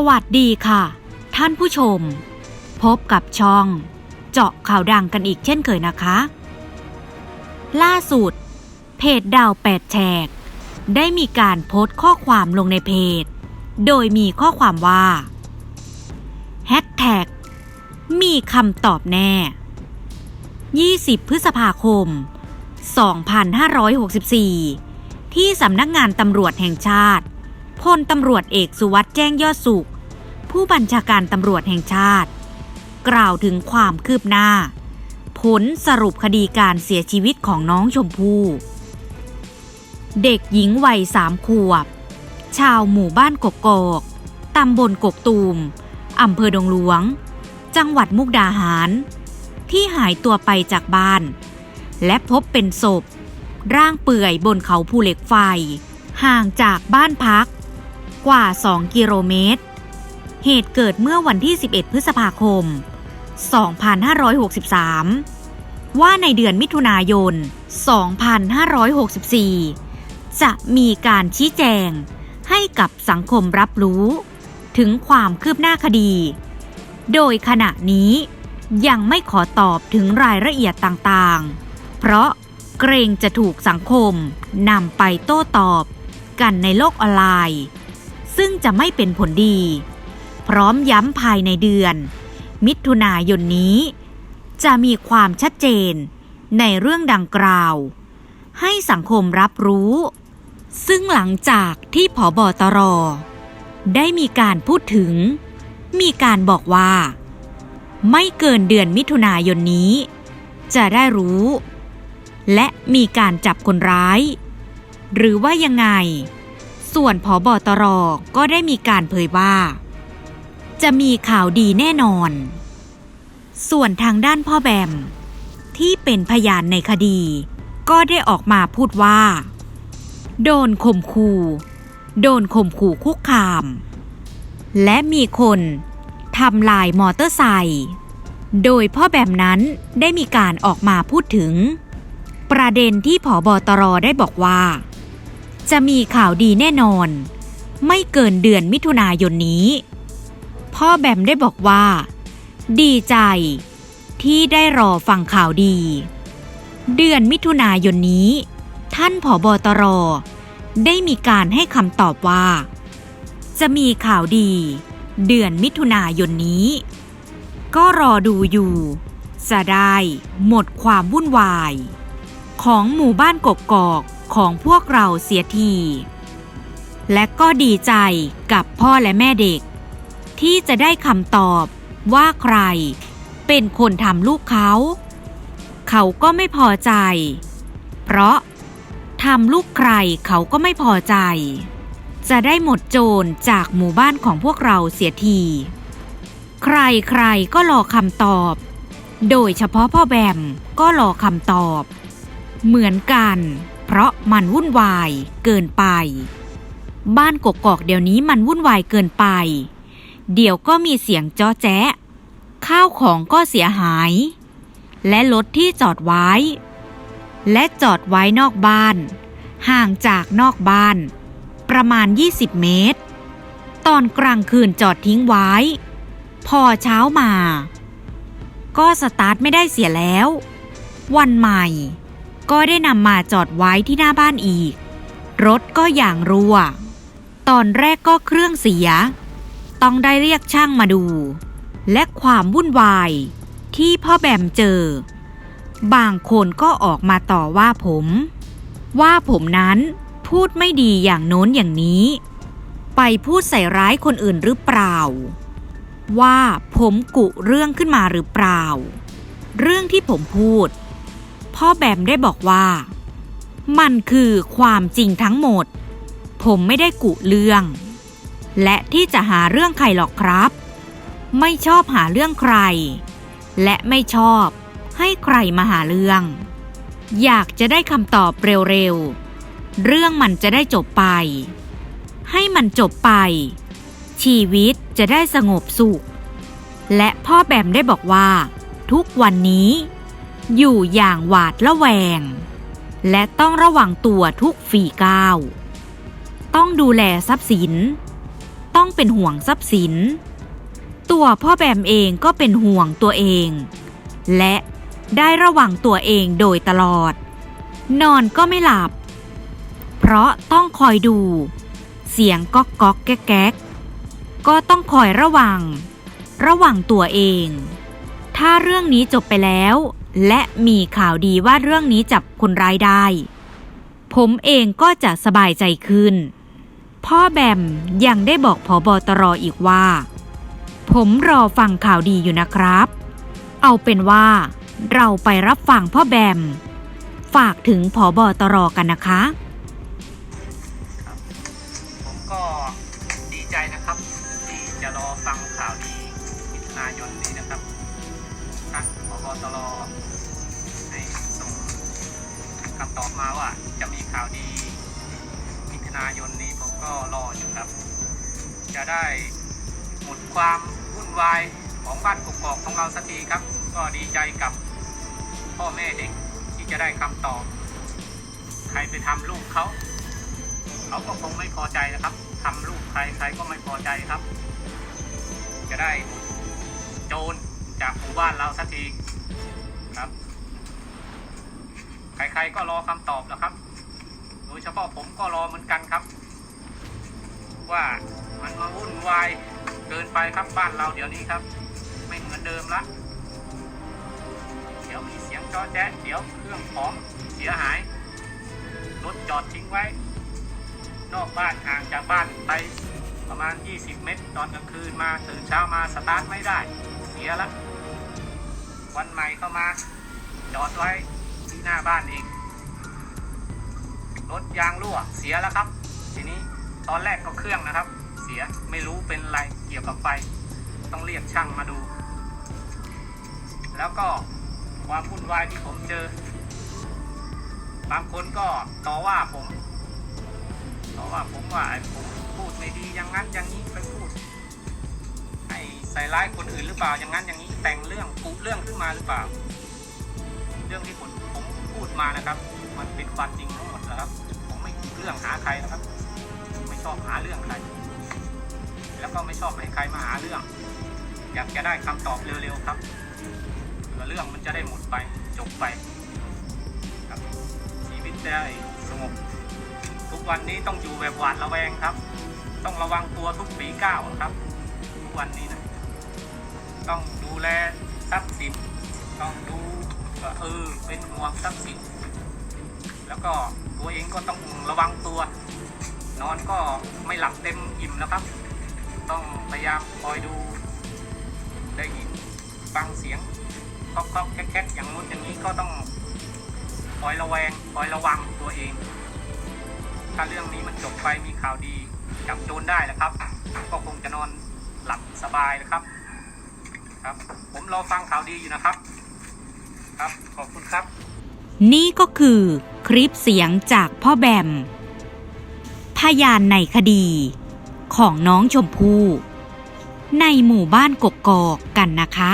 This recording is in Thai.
สวัสดีค่ะ ท่านผู้ชม พบกับช่อง เจาะข่าวดังกันอีกเช่นเคยนะคะ ล่าสุด เพจดาวแปดแฉก ได้มีการโพสต์ข้อความลงในเพจ โดยมีข้อความว่าแฮชแท็กมีคำตอบแน่ 20 พฤษภาคม 2564 ที่สำนักงานตำรวจแห่งชาติพลตำรวจเอกสุวัสด์แจ้งยอดสุข ผู้บัญชาการตำรวจแห่งชาติ กล่าวถึงความคืบหน้า ผลสรุปคดีการเสียชีวิตของน้องชมพู่ เด็กหญิงวัยสามขวบ ชาวหมู่บ้านกกกอกตำบลกกตูมอำเภอดงหลวง จังหวัดมุกดาหาร ที่หายตัวไปจากบ้าน และพบเป็นศพ ร่างเปื่อยบนเขาภูเหล็กไฟ ห่างจากบ้านพักกว่า 2 กิโลเมตร เหตุเกิดเมื่อวันที่ 11 พฤษภาคม 2563 ว่าในเดือนมิถุนายน 2564 จะมีการชี้แจงให้กับสังคมรับรู้ ถึงความคืบหน้าคดี โดยขณะนี้ยังไม่ขอตอบถึงรายละเอียดต่างๆ เพราะเกรงจะถูกสังคมนำไปโต้ตอบกันในโลกออนไลน์ ซึ่งจะไม่เป็นผลดี พร้อมย้ำภายในเดือน มิถุนายนนี้ จะมีความชัดเจนในเรื่องดังกล่าว ให้สังคมรับรู้ ซึ่งหลังจากที่ผอบอตร ได้มีการพูดถึง มีการบอกว่า ไม่เกินเดือนมิถุนายนนี้ จะได้รู้ และมีการจับคนร้าย หรือว่ายังไง ส่วนผอบอตรก็ได้มีการเผยว่า จะมีข่าวดีแน่นอน ส่วนทางด้านพ่อแบม ที่เป็นพยานในคดี ก็ได้ออกมาพูดว่า โดนข่มขู่โดนข่มขู่คุกคาม และมีคนทำลายมอเตอร์ไซค์โดยพ่อแบมนั้นได้มีการออกมาพูดถึง ประเด็นที่ผอบอตรได้บอกว่า จะมีข่าวดีแน่นอน ไม่เกินเดือนมิถุนายนนี้ พ่อแบมได้บอกว่า ดีใจ ที่ได้รอฟังข่าวดี เดือนมิถุนายนนี้ ท่านผอบอตรได้มีการให้คำตอบว่า จะมีข่าวดี เดือนมิถุนายนนี้ ก็รอดูอยู่ จะได้หมดความวุ่นวาย ของหมู่บ้านกกอกของพวกเราเสียที และก็ดีใจกับพ่อและแม่เด็ก ที่จะได้คำตอบว่าใคร เป็นคนทำลูกเขา เขาก็ไม่พอใจ เพราะทำลูกใครเขาก็ไม่พอใจ จะได้หมดโจรจากหมู่บ้านของพวกเราเสียที ใครใครก็รอคำตอบ โดยเฉพาะพ่อแบมก็รอคำตอบ เหมือนกัน เพราะมันวุ่นวายเกินไป บ้านกกอกเดี๋ยวนี้มันวุ่นวายเกินไป เดี๋ยวก็มีเสียงจ้อแจ๊ะ ข้าวของก็เสียหาย และรถที่จอดไว้ และจอดไว้นอกบ้าน ห่างจากนอกบ้าน ประมาณ 20 เมตร ตอนกลางคืนจอดทิ้งไว้ พอเช้ามา ก็สตาร์ทไม่ได้เสียแล้ว วันใหม่ ก็ได้นำมาจอดไว้ที่หน้าบ้านอีก รถก็อย่างรัว ตอนแรกก็เครื่องเสีย ต้องได้เรียกช่างมาดู และความวุ่นวายที่พ่อแบมเจอ บางคนก็ออกมาต่อว่าผม ว่าผมนั้นพูดไม่ดีอย่างโน้นอย่างนี้ ไปพูดใส่ร้ายคนอื่นหรือเปล่า ว่าผมกุเรื่องขึ้นมาหรือเปล่า เรื่องที่ผมพูด พ่อแบมได้บอกว่า มันคือความจริงทั้งหมด ผมไม่ได้กุเรื่อง และที่จะหาเรื่องใครหรอกครับ ไม่ชอบหาเรื่องใคร และไม่ชอบให้ใครมาหาเรื่อง อยากจะได้คำตอบเร็วๆ เรื่องมันจะได้จบไป ให้มันจบไป ชีวิตจะได้สงบสุข และพ่อแบมได้บอกว่า ทุกวันนี้ อยู่อย่างหวาดระแวง และต้องระวังตัวทุกฝีก้าว ต้องดูแลทรัพย์สิน ต้องเป็นห่วงทรัพย์สิน ตัวพ่อแบมเองก็เป็นห่วงตัวเอง และได้ระวังตัวเองโดยตลอด นอนก็ไม่หลับ เพราะต้องคอยดู เสียงก๊อกก๊อกแก๊กแก๊กก็ต้องคอยระวัง ระวังตัวเอง ถ้าเรื่องนี้จบไปแล้ว และมีข่าวดีว่าเรื่องนี้จับคนร้ายได้ ผมเองก็จะสบายใจขึ้น พ่อแบมยังได้บอกผอบอตรออีกว่า ผมรอฟังข่าวดีอยู่นะครับ เอาเป็นว่า เราไปรับฟังพ่อแบม ฝากถึงผอบอตรอกันนะคะ ผมก็ดีใจนะครับ ที่จะรอฟังข่าวดีมิถุนายนนี้นะครับทางพบตรให้ส่งคำตอบมาว่าจะมีข่าวดีมิถุนายนนี้ผม ก็รออยู่ครับ จะได้หมดความวุ่นวายของบ้านกกอกของเราสักทีครับ ก็ดีใจกับพ่อแม่เด็กที่จะได้คำตอบ ใครไปทำลูกเขา เขาก็คงไม่พอใจนะครับทำลูกใครใครก็ไม่พอใจครับ จะได้โจรจากหมู่บ้านเราสักทีครับ ใครๆก็รอคำตอบแล้วครับ โดยเฉพาะผมก็รอเหมือนกันครับ ว่ามันมาวุ่นวายเกินไปครับบ้านเราเดี๋ยวนี้ครับ ไม่เหมือนเดิมละเดี๋ยวมีเสียงจอแจ๊ะเดี๋ยวเครื่องของเสียหายรถจอดทิ้งไว้ นอกบ้านห่างจากบ้านไปประมาณ 20 เมตร ตอนกลางคืนมาตื่นเช้ามาสตาร์ทไม่ได้ เสียละ วันใหม่เข้ามา จอดไว้ที่หน้าบ้านเองรถยางรั่วเสียแล้วครับ ทีนี้ ตอนแรกก็เครื่องนะครับ เสียไม่รู้เป็นอะไรเกี่ยวกับไฟ ต้องเรียกช่างมาดู แล้วก็ความวุ่นวายที่ผมเจอ บางคนก็ต่อว่าผมต่อว่าผมว่าไอ้ผมพูดไม่ดีอย่างนั้นอย่างนี้ไปพูดให้ใส่ร้ายคนอื่นหรือเปล่าอย่างนั้นอย่างนี้แต่งเรื่องกุเรื่องขึ้นมาหรือเปล่า เรื่องที่ผมผมพูดมานะครับ มันเป็นความจริงทั้งหมดนะครับ ผมไม่กุเรื่องหาใครนะครับ ชอบหาเรื่องใคร แล้วก็ไม่ชอบให้ใครมาหาเรื่อง อยากจะได้คำตอบเร็วๆครับเผื่อเรื่องมันจะได้หมดไปจบไปครับชีวิตได้สงบ ทุกวันนี้ต้องอยู่แบบหวาดระแวงครับ ต้องระวังตัวทุกปีก้าวครับ ทุกวันนี้นะต้องดูแลทรัพย์สินต้องดูเออเป็นห่วงทรัพย์สินแล้วก็ตัวเองก็ต้องระวังตัว นอนก็ไม่หลับเต็มอิ่มนะครับ ต้องพยายามคอยดู ได้ยินฟังเสียงเคาะเคาะแคกๆอย่างนู้นอย่างนี้ก็ต้องคอยระแวงคอยระวังตัวเอง ถ้าเรื่องนี้มันจบไปมีข่าวดีจับโจรได้แล้วครับ ก็คงจะนอนหลับสบายนะครับ ครับ ผมรอฟังข่าวดีอยู่นะครับ ครับขอบคุณครับ นี่ก็คือคลิปเสียงจากพ่อแบม พยานในคดี ของน้องชมพู่ในหมู่บ้านกกอกกันนะคะ